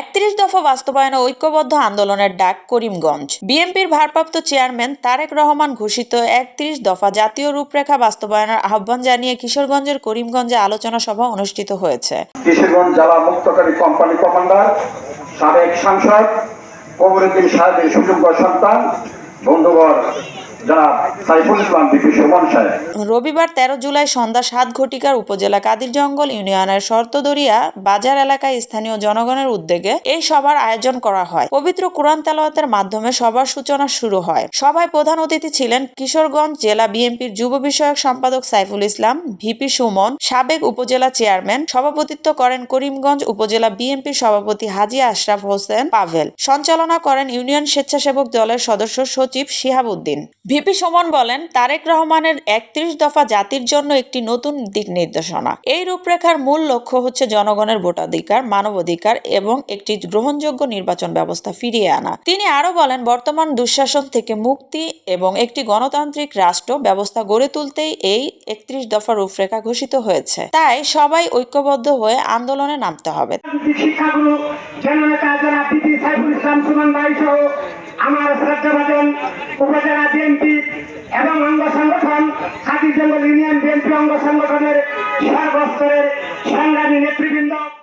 একত্রিশ দফা বাস্তবায়নে ঐক্যবদ্ধ আন্দোলনের ডাক করিমগঞ্জ। বিএনপির ভারপ্রাপ্ত চেয়ারম্যান তারেক রহমান ঘোষিত একত্রিশ দফা জাতীয় রূপরেখা বাস্তবায়নের আহ্বান জানিয়ে কিশোরগঞ্জের করিমগঞ্জে আলোচনা সভা অনুষ্ঠিত হয়েছে। কিশোরগঞ্জ জেলা মুক্তকারী কোম্পানি কমান্ডার, সাবেক সাংসদ, কবরুদ্দিন সাহেবের সুযোগ্য সন্তান রবিবার তেরো জুলাই সন্ধ্যা সাত ঘটিকার উপজেলা কাদিরজঙ্গল ইউনিয়নের শর্তদরিয়া বাজার এলাকায় স্থানীয় জনগণের উদ্যোগে এই সভার আয়োজন করা হয়। পবিত্র কোরআন তেলাওয়াতের মাধ্যমে সভার সূচনা শুরু হয়। সভায় প্রধান অতিথি ছিলেন কিশোরগঞ্জ জেলা বিএনপির যুব বিষয়ক সম্পাদক সাইফুল ইসলাম, ভিপি সুমন, সাবেক উপজেলা চেয়ারম্যান, সভাপতিত্ব করেন করিমগঞ্জ উপজেলা বিএনপির সভাপতি হাজি আশরাফ হোসেন পাভেল। সঞ্চালনা করেন ইউনিয়ন স্বেচ্ছাসেবক দলের সদস্য সচিব শিহাবুদ্দিন। ভিপি সুমন বলেন, তারেক রহমানের একত্রিশ দফা জাতির জন্য একটি নতুন দিক নির্দেশনা। এই রূপরেখার মূল লক্ষ্য হচ্ছে জনগণের ভোটাধিকার, মানবাধিকার এবং একটি গ্রহণযোগ্য নির্বাচন ব্যবস্থা ফিরিয়ে আনা। তিনি আরও বলেন, বর্তমান দুঃশাসন থেকে মুক্তি এবং একটি গণতান্ত্রিক রাষ্ট্র ব্যবস্থা গড়ে তুলতেই এই একত্রিশ দফা রূপরেখা ঘোষিত হয়েছে। তাই সবাই ঐক্যবদ্ধ হয়ে আন্দোলনে নামতে হবে। আমার শ্রদ্ধাভাজন উপজেলা বিএনপি এবং অঙ্গ সংগঠন হাতি জঙ্গল ইউনিয়ন বিএনপি অঙ্গ সংগঠনের সর্বস্তরের সংগ্রামী নেতৃবৃন্দ